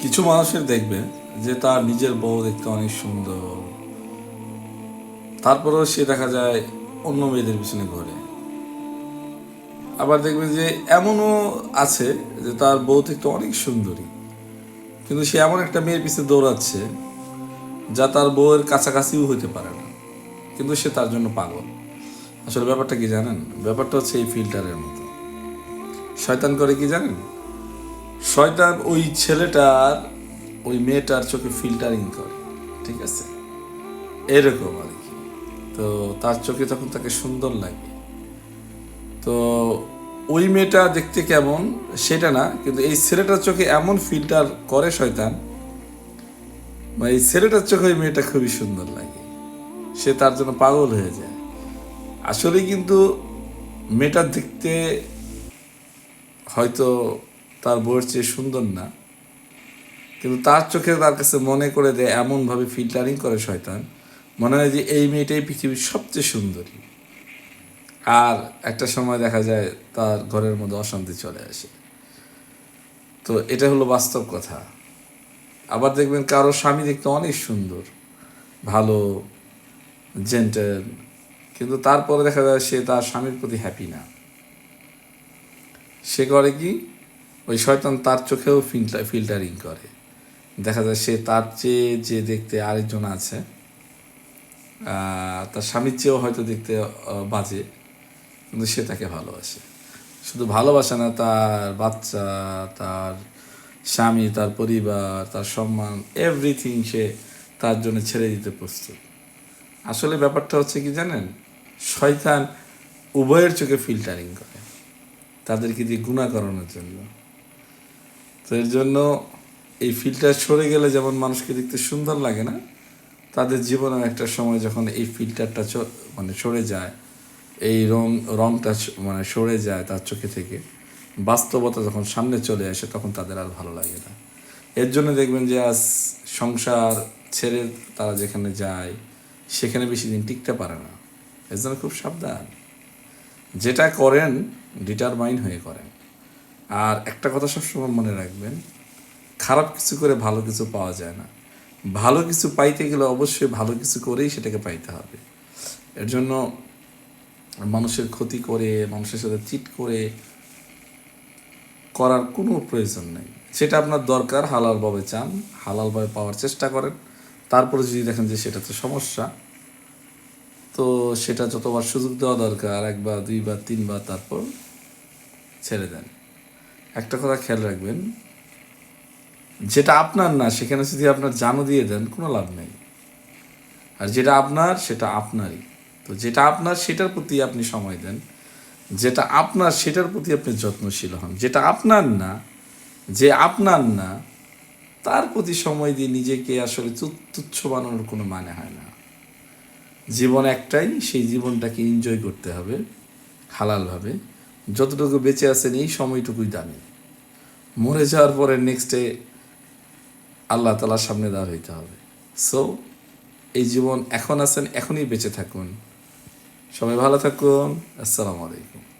কিছু মানুষের দেখবে যে তার নিজের বউ দেখতে অনেক সুন্দর। তারপরেও সে দেখা যায় অন্য মেয়েদের পিছনে ঘোরে। আবার দেখবে যে এমনও আছে যে তার বউ দেখতে অনেক সুন্দরী। কিন্তু সে এমন একটা মেয়ের পিছনে দৌড়াচ্ছে যা তার বউয়ের কাছাকাছিও হতে পারে না। কিন্তু সে তার জন্য পাগল। আসলে ব্যাপারটা কি জানেন? ব্যাপারটা হচ্ছে এই ফিল্টারের মতো। শয়তান করে কি জানেন? শয়তান ওই ছেলেটার, ওই মেয়েটার চোখে ফিল্টারিং করে, ঠিক আছে? এরকম আর কি। তো তার চোখে তখন তাকে সুন্দর লাগে, তো ওই মেয়েটা দেখতে কেমন সেটা না, কিন্তু এই ছেলেটার চোখে এমন ফিল্টার করে শয়তান, বা এই ছেলেটার চোখে ওই মেয়েটা খুবই সুন্দর লাগে, সে তার জন্য পাগল হয়ে যায়। আসলে কিন্তু মেয়েটার দেখতে হয়তো তার বউয়ের চেয়ে সুন্দর না। কিন্তু তার চোখে তার কাছে মনে করে দেয়, এমনভাবে ফিল্টারিং করে শয়তান। মনে হয় যে এই মেয়েটাই পৃথিবীর সবচেয়ে সুন্দরী। আর একটা সময় দেখা যায় তার ঘরের মধ্যে অশান্তি চলে আসে। তো এটা হলো বাস্তব কথা। আবার দেখবেন কারও স্বামী দেখতে অনেক সুন্দর, ভালো জেন্টেল কিন্তু তারপরে দেখা যায় সে তার স্বামীর প্রতি হ্যাপি না। সে করে কি? ওই শয়তান তার চোখেও ফিল্টার ফিল্টারিং করে। দেখা যায় সে তার চেয়ে যে দেখতে আরেকজন আছে তার স্বামীর চেয়েও হয়তো দেখতে বাজে, কিন্তু সে তাকে ভালোবাসে। শুধু ভালোবাসে না, তার বাচ্চা, তার স্বামী, তার পরিবার, তার সম্মান এভরিথিং সে তার জন্য ছেড়ে দিতে প্রস্তুত। আসলে ব্যাপারটা হচ্ছে কি জানেন? শয়তান উভয়ের চোখে ফিল্টারিং করে। তাদেরকে দিয়ে গুণা করানোর জন্য। তো এর জন্য এই ফিল্টার সরে গেলে যেমন মানুষকে দেখতে সুন্দর লাগে না, তাদের জীবনের একটা সময় যখন এই ফিল্টারটা মানে সরে যায়, এই রং, রংটা মানে সরে যায় তার চোখে থেকে, বাস্তবতা যখন সামনে চলে আসে তখন তাদের আর ভালো লাগে না। এর জন্য দেখবেন যে আজ সংসার ছেড়ে তারা যেখানে যায়, সেখানে বেশি দিন টিকতে পারে না। এর জন্য খুব সাবধান। যেটা করেন ডিটারমাইন হয়ে করেন। আর একটা কথা সবসময় মনে রাখবেন, খারাপ কিছু করে ভালো কিছু পাওয়া যায় না। ভালো কিছু পাইতে গেলে অবশ্যই ভালো কিছু করেই সেটাকে পাইতে হবে। এর জন্য মানুষের ক্ষতি করে, মানুষের সাথে চিট করে করার কোনো প্রয়োজন নেই। সেটা আপনার দরকার, হালালভাবে চান, হালালভাবে পাওয়ার চেষ্টা করেন। তারপরে যদি দেখেন যে সেটা তো সমস্যা, তো সেটা যতবার সুযোগ দেওয়া দরকার, একবার, দুইবার, তিনবার, তারপর ছেড়ে দেন। একটা কথা খেয়াল রাখবেন, যেটা আপনার না, সেখানে যদি আপনার জানো দিয়ে দেন, কোনো লাভ নেই। আর যেটা আপনার, সেটা আপনারই। তো যেটা আপনার, সেটার প্রতি আপনি সময় দেন। যেটা আপনার, সেটার প্রতি আপনি যত্নশীল হন। যেটা আপনার না, যে আপনার না, তার প্রতি সময় দিয়ে নিজেকে আসলে তুচ্ছ বানানোর কোনো মানে হয় না। জীবন একটাই, সেই জীবনটাকে এনজয় করতে হবে, হালালভাবে। যতটুকু বেঁচে আছেন, এই সময়টুকুই দামি। মরে যাওয়ার পরে নেক্সটে আল্লাহ তালার সামনে দাঁড় হইতে হবে। সো এই জীবন এখন আছেন, এখনই বেঁচে থাকুন। সবাই ভালো থাকুন। আসসালামু আলাইকুম।